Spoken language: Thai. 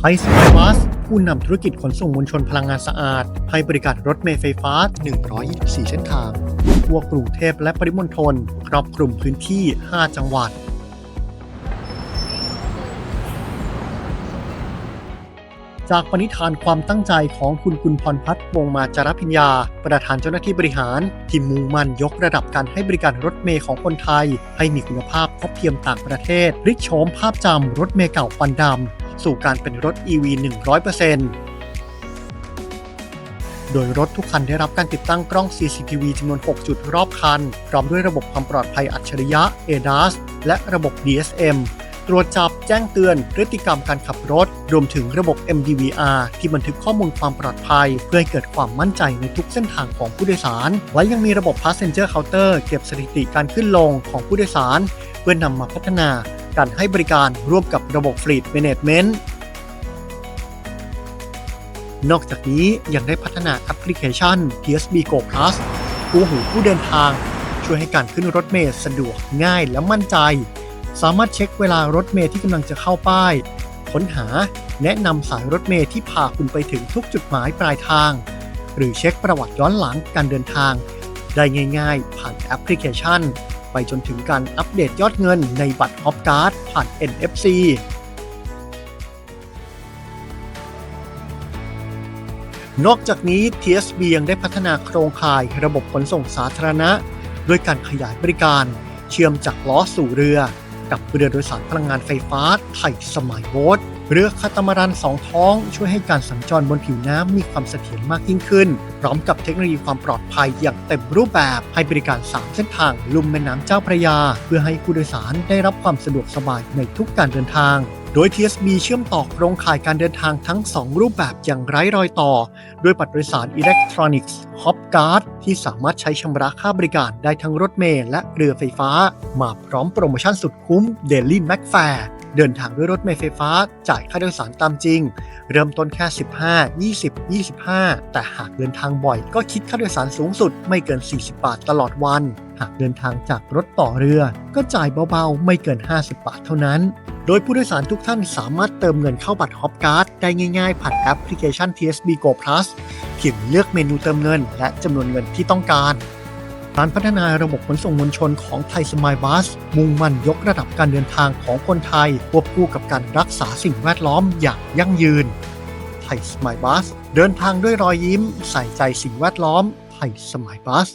ไทยสมายบัสผู้นำธุรกิจขนส่งมวลชนพลังงานสะอาด ให้บริการรถเมล์ไฟฟ้า 124 เส้นทาง ทั่วกรุงเทพและปริมณฑลครอบคลุมพื้นที่ 5 จังหวัด จากปณิธานความตั้งใจของคุณกุลพรพัฒน์วงศ์มาจารพิญญา ประธานเจ้าหน้าที่บริหาร ที่มุ่งมั่นยกระดับการให้บริการรถเมล์ของคนไทย ให้มีคุณภาพเทบเทียมต่างประเทศพลิกโฉมภาพจำรถเมล์เก่าควันดำ สู่การเป็นรถ EV 100%โดยรถทุกคันได้รับการติดตั้งกล้อง CCTV จำนวน 6 จุดรอบคัน พร้อมด้วยระบบความปลอดภัยอัจฉริยะ ADAS และระบบ DSM ตรวจจับแจ้งเตือนพฤติกรรมการขับรถ รวมถึงระบบ MDVR ที่บันทึกข้อมูลความปลอดภัย เพื่อให้เกิดความมั่นใจในทุกเส้นทางของผู้โดยสาร และยังมีระบบ Passenger Counter เก็บสถิติการขึ้นลงของผู้โดยสาร เพื่อนำมาพัฒนา การให้บริการร่วมกับระบบ Fleet Management นอกจากนี้ยังได้พัฒนาแอปพลิเคชัน TSB Go Plus คู่หูผู้เดินทาง ช่วยให้การขึ้นรถเมล์สะดวกง่ายและมั่นใจ สามารถเช็คเวลารถเมล์ที่กำลังจะเข้าป้าย ค้นหาแนะนำสายรถเมล์ที่พาคุณไปถึงทุกจุดหมายปลายทาง หรือเช็คประวัติย้อนหลังการเดินทาง ได้ง่าย ๆ ผ่านแอปพลิเคชัน ไปจนถึงการอัปเดตยอดเงินในบัตรฮอปการ์ดผ่าน NFC นอกจากนี้ TSB ยังได้พัฒนาโครงข่ายระบบขนส่งสาธารณะ ด้วยการขยายบริการ เชื่อมจากล้อสู่เรือ กับเรือโดยสารพลังงานไฟฟ้าไทยสมัยโบ๊ท เรือคาตามารันสองท้องช่วยให้การสัญจรบนผิวน้ำมีความเสถียรมากยิ่งขึ้น พร้อมกับเทคโนโลยีความปลอดภัยอย่างเต็มรูปแบบให้บริการ 3 เส้นทางลุ่มแม่น้ำเจ้าพระยา เพื่อให้ผู้โดยสารได้รับความสะดวกสบายในทุกการเดินทาง โดย TSB เชื่อมต่อโครงข่ายการเดินทางทั้ง 2 รูปแบบอย่างไร้รอยต่อ ด้วยบัตรโดยสารอิเล็กทรอนิกส์ฮอปการ์ดที่สามารถใช้ชำระค่าบริการได้ทั้งรถเมล์และเรือไฟฟ้า มาพร้อมโปรโมชั่นสุดคุ้ม Daily Mac Fair เดินทางด้วยรถเมล์ไฟฟ้า จ่ายค่าโดยสารตามจริง เริ่มต้นแค่ 15 20 25 แต่หากเดินทางบ่อยก็คิดค่าโดยสารสูงสุดไม่เกิน 40 บาทตลอดวัน หากเดินทางจากรถต่อเรือ ก็จ่ายเบาๆ ไม่เกิน 50 บาทเท่านั้น โดยผู้โดยสารทุกท่านสามารถเติมเงินเข้าบัตรฮอปการ์ดได้ง่ายๆ ผ่านแอปพลิเคชัน TSB Go Plus เพียงเลือกเมนูเติมเงิน และจำนวนเงินที่ต้องการ การพัฒนาระบบขนส่งมวลชนของไทยสมายบัส มุ่งมั่นยกระดับการเดินทางของคนไทย ควบคู่กับการรักษาสิ่งแวดล้อมอย่างยั่งยืน ไทยสมายบัส เดินทางด้วยรอยยิ้ม ใส่ใจสิ่งแวดล้อม ไทยสมายบัส